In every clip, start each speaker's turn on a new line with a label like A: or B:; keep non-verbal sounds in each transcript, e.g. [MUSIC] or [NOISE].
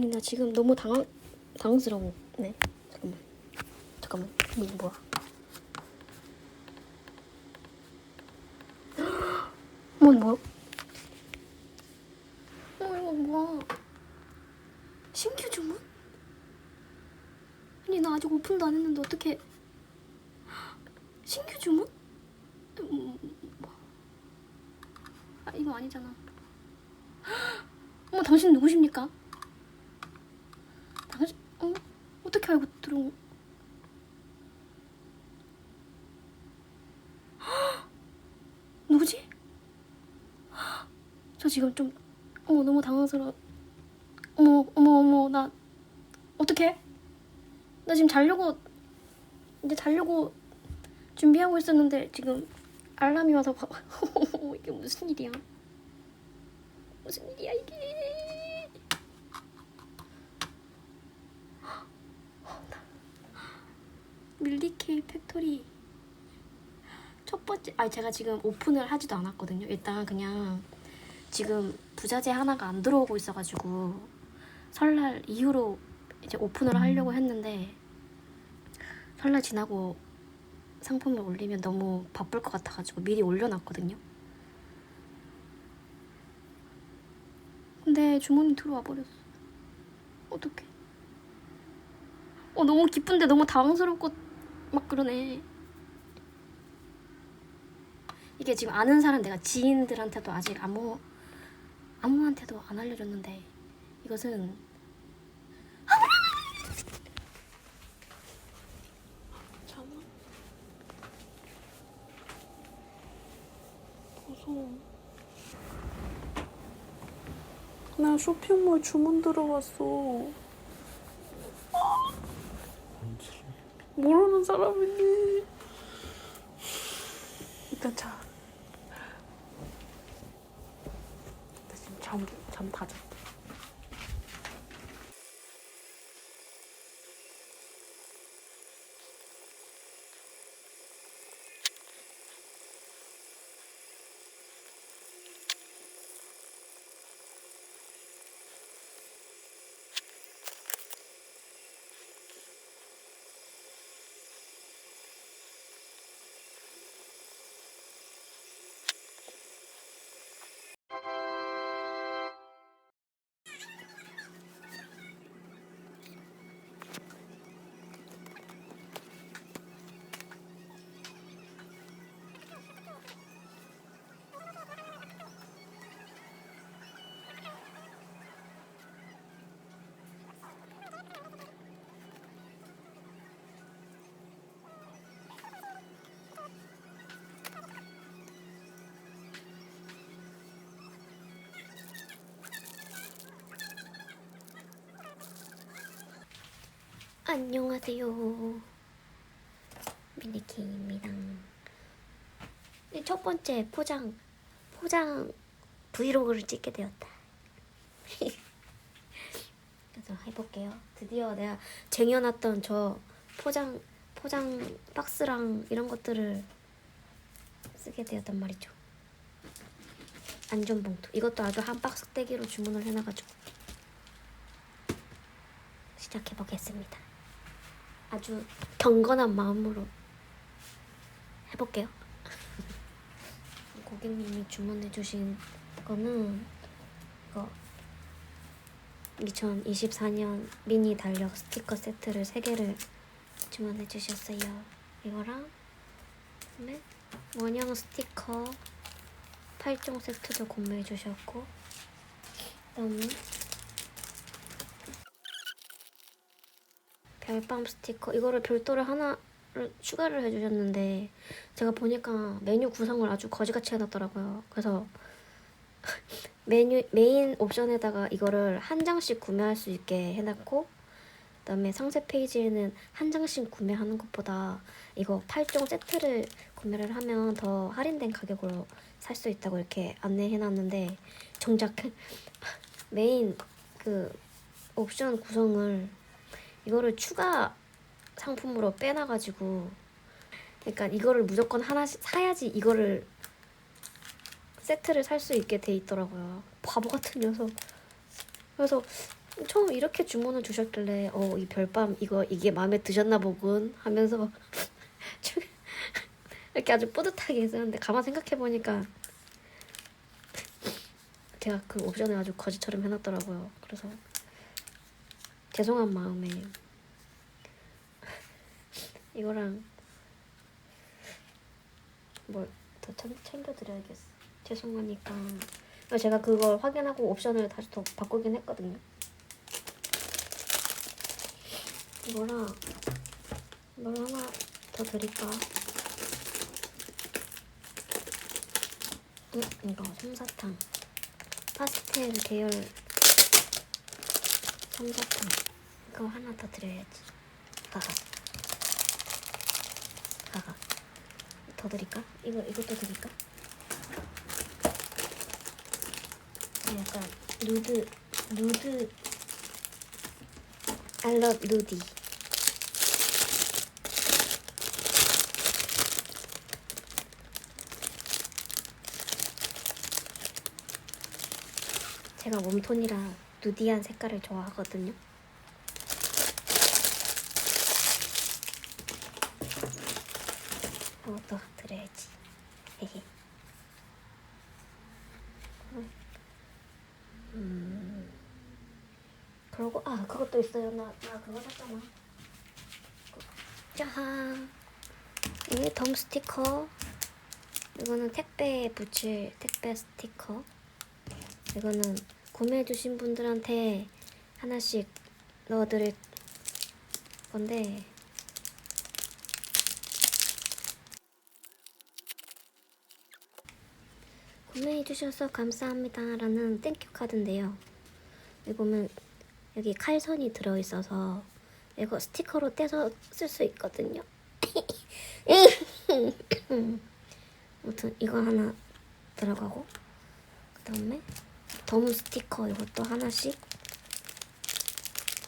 A: 아니 나 지금 너무 당황 당황스러워. 네. 잠깐만. 잠깐만. 이거 [GASPS] 뭐야? 뭐 뭐? 어 이거 뭐야? 신규 주문? 아니 나 아직 오픈도 안 했는데 어떻게 [GASPS] 신규 주문? 음, 뭐. 아 이거 아니잖아. [GASPS] 어머 당신 누구십니까? 당신 어 어떻게 알고 들어온? 누구지? 저 지금 좀 어머 너무 당황스러워. 어머 어머 어머 나 어떡해? 나 지금 자려고 이제 자려고 준비하고 있었는데 지금 알람이 와서 봐. [LAUGHS] 이게 무슨 일이야? 무슨 일이야 이게? 밀리케이 팩토리 첫 번째 아니 제가 지금 오픈을 하지도 않았거든요. 일단 그냥 지금 부자재 하나가 안 들어오고 있어가지고 설날 이후로 이제 오픈을 하려고 했는데 설날 지나고 상품을 올리면 너무 바쁠 것 같아가지고 미리 올려놨거든요. 근데 주문이 들어와 버렸어. 어떡해. 어 너무 기쁜데 너무 당황스럽고 막 그러네. 이게 지금 아는 사람 내가 지인들한테도 아직 아무 아무한테도 안 알려줬는데 이것은
B: 잠깐. 무서워. 나 쇼핑몰 주문 들어왔어. 모르는 사람이니. 일단 자. 나 지금 잠, 잠다 잤다.
A: 안녕하세요. 미니키입니다. 첫 번째 포장 포장 브이로그를 찍게 되었다. [LAUGHS] 그래서 해볼게요. 드디어 내가 쟁여놨던 저 포장 포장 박스랑 이런 것들을 쓰게 되었단 말이죠. 안전봉투. 이것도 아주 한 박스 떼기로 주문을 해놔가지고 시작해 보겠습니다. 아주 경건한 마음으로 해볼게요. 고객님이 주문해주신 거는 이거 2024년 미니 달력 스티커 세트를 3개를 주문해 주셨어요. 이거랑 그다음에 원형 스티커 8종 세트도 구매해 주셨고 그다음에 별밤 스티커 이거를 별도로 하나 를 추가를 해주셨는데 제가 보니까 메뉴 구성을 아주 거지같이 해놨더라고요. 그래서 [LAUGHS] 메뉴 메인 옵션에다가 이거를 한 장씩 구매할 수 있게 해놨고 그다음에 상세 페이지에는 한 장씩 구매하는 것보다 이거 8종 세트를 구매를 하면 더 할인된 가격으로 살 수 있다고 이렇게 안내해놨는데 정작 [LAUGHS] 메인 그 옵션 구성을 이거를 추가 상품으로 빼놔가지고 그러니까 이거를 무조건 하나씩 사야지 이거를 세트를 살 수 있게 돼 있더라고요. 바보 같은 녀석. 그래서 처음 이렇게 주문을 주셨길래 어 이 별밤 이거 이게 마음에 드셨나 보군 하면서 [LAUGHS] 이렇게 아주 뿌듯하게 했었는데 가만 생각해 보니까 제가 그 옵션을 아주 거지처럼 해놨더라고요. 그래서 죄송한 마음에 [LAUGHS] 이거랑 뭘 더 챙겨드려야겠어. 죄송하니까 제가 그걸 확인하고 옵션을 다시 더 바꾸긴 했거든요. 이거랑 뭘 하나 더 드릴까? 응, 이거 솜사탕 파스텔 계열 솜사탕 이거 하나 더 드려야지. 가가 가가 더 드릴까? 이거 이것도 드릴까? 약간 누드 누드 love 누디. 제가 웜톤이라 누디한 색깔을 좋아하거든요. 이것도 드려야지. [LAUGHS] 음. 그러고 아 그것도 있어요. 나 나 그거 샀잖아. 짜한. 이게 덤 스티커. 이거는 택배에 붙일 택배 스티커. 이거는 구매해주신 분들한테 하나씩 넣어드릴 건데 구매해주셔서 감사합니다 라는 땡큐 카드인데요. 여기 보면 여기 칼선이 들어있어서 이거 스티커로 떼서 쓸 수 있거든요. [LAUGHS] 아무튼 이거 하나 들어가고 그 다음에 덤 스티커 이것도 하나씩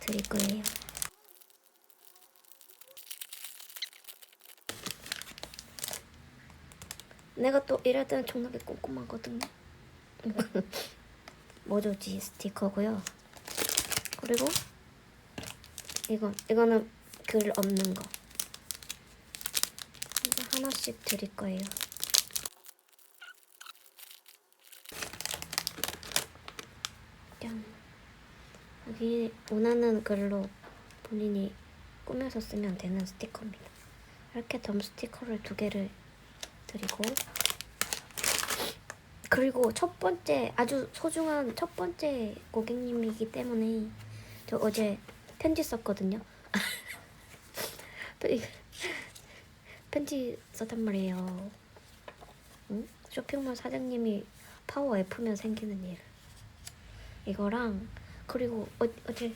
A: 드릴 거예요. 내가 또 이럴 때는 존나게 꼼꼼하거든요. [LAUGHS] 모조지 스티커고요. 그리고 이건 이거는 글 없는 거. 이거 하나씩 드릴 거예요. 짠. 여기 원하는 글로 본인이 꾸며서 쓰면 되는 스티커입니다. 이렇게 덤 스티커를 두 개를 드리고 그리고 첫 번째 아주 소중한 첫 번째 고객님이기 때문에 저 어제 편지 썼거든요. [LAUGHS] 편지 썼단 말이에요. 응? 쇼핑몰 사장님이 파워 F면 생기는 일. 이거랑 그리고 어, 어제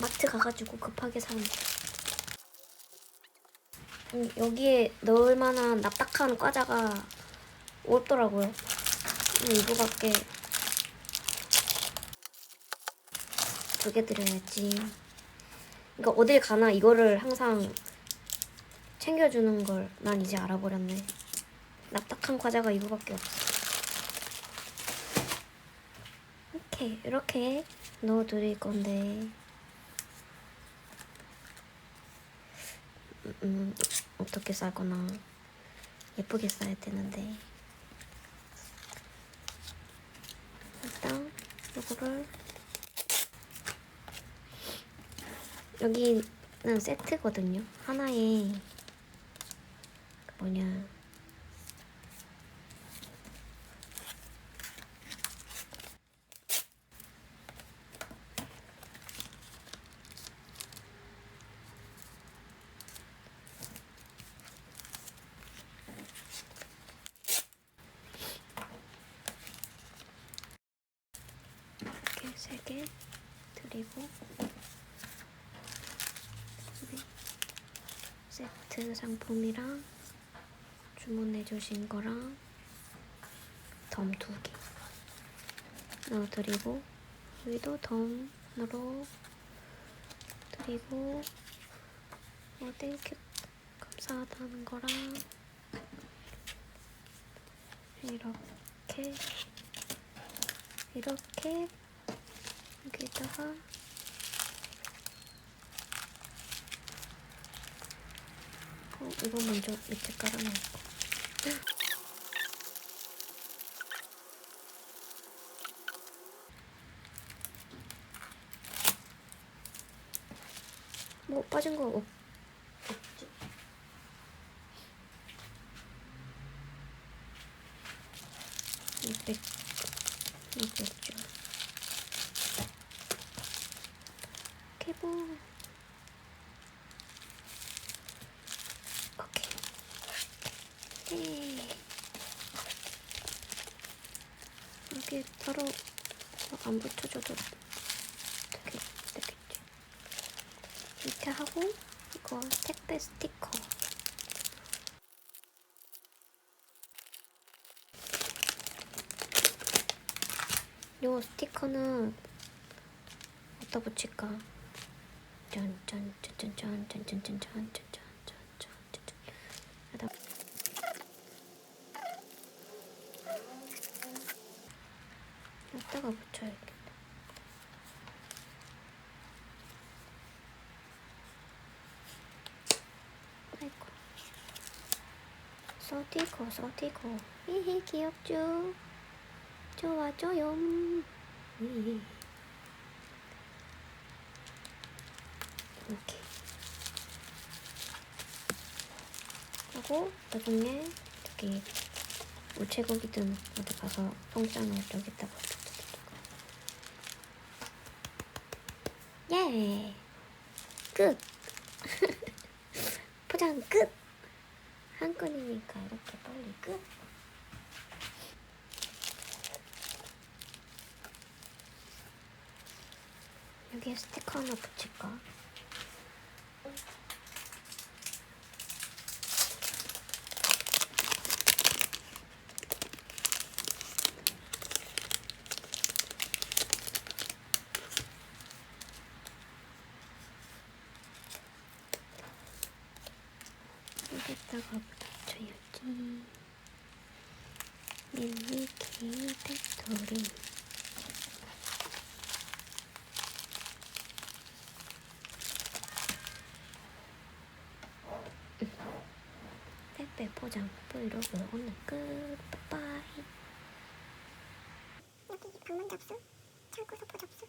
A: 마트 가가지고 급하게 산 음, 여기에 넣을 만한 납작한 과자가 없더라고요. 음, 이거밖에 두 개 드려야지. 그러니까 어딜 가나 이거를 항상 챙겨주는 걸 난 이제 알아버렸네. 납작한 과자가 이거밖에 없어. 이렇게 이렇게 넣어 드릴 건데. 음, 음, 어떻게 쌀 거나. 예쁘게 싸야 되는데. 일단 이거를 여기는 세트거든요. 하나에 그 뭐냐 이렇게 세 개 드리고 네. 세트 상품이랑 주문해 주신 거랑 덤 두 개. 넣어드리고 여기도 덤으로 드리고 어 땡큐. 감사하다는 거랑 이렇게 이렇게 여기다가 어, 이거 먼저 밑에 깔아놓을까? 뭐 빠진 거 없, 없지? 이백 이백줄 개봉 오케이 네. 여기 따로 안 붙여줘도 되겠, 되겠지 이렇게 하고 이거 택배 스티커 요 스티커는 어디다 붙일까? 짠짠짠짠짠짠짠짠짠짠짠짠짠짠 여기다 여기다가 붙여야겠다. 아이고. 서티코 서티코 히히 귀엽죠? 좋아져요. 히히. 이렇게 하고 나중에 저기 우체국이든 어디 가서 통장을 여기다가 예! 끝! 포장 끝! 한 건이니까 이렇게 빨리 끝! 여기에 스티커 하나 붙일까? 여기다가 붙여야지. 밀리키 팩토리. 택배 포장 브이로그 오늘 끝. 빠빠이.
C: 여기 방문 접수, 창고 소포 접수,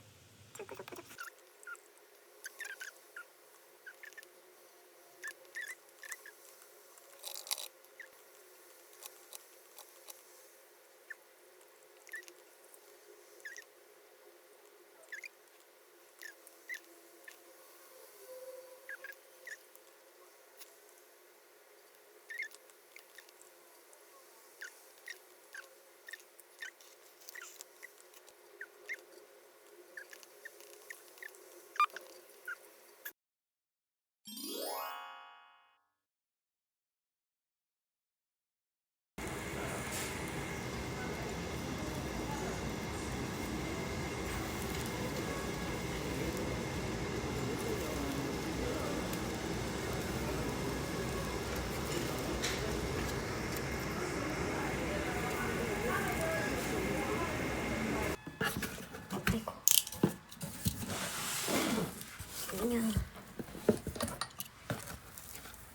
C: 창고 소포 접수.
A: 아이고. 그냥.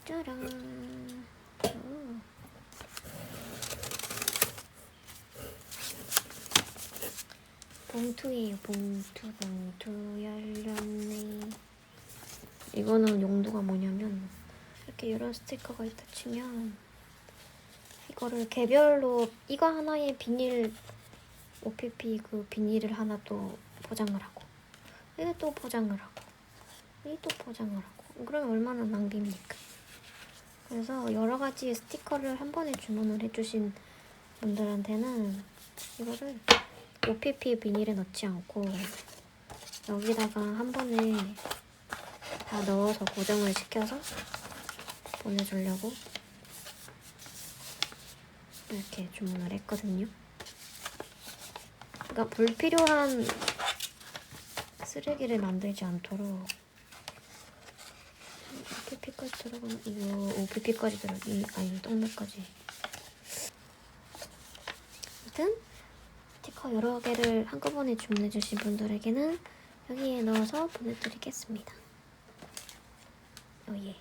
A: 짜란. 오. 봉투예요, 봉투, 봉투 열렸네. 이거는 용도가 뭐냐면 이렇게 이런 스티커가 있다 치면 이거를 개별로 이거 하나에 비닐 OPP 그 비닐을 하나 또 포장을 하고 이게 또 포장을 하고 이게 또 포장을 하고 그러면 얼마나 낭비입니까? 그래서 여러 가지 스티커를 한 번에 주문을 해주신 분들한테는 이거를 OPP 비닐에 넣지 않고 여기다가 한 번에 다 넣어서 고정을 시켜서 보내주려고 이렇게 주문을 했거든요. 그러니까 불필요한 쓰레기를 만들지 않도록 OPP까지 들어가면 이거 OPP까지 들어 이 아니 똥매까지 아무튼 스티커 여러 개를 한꺼번에 주문해주신 분들에게는 여기에 넣어서 보내드리겠습니다. 어, 예.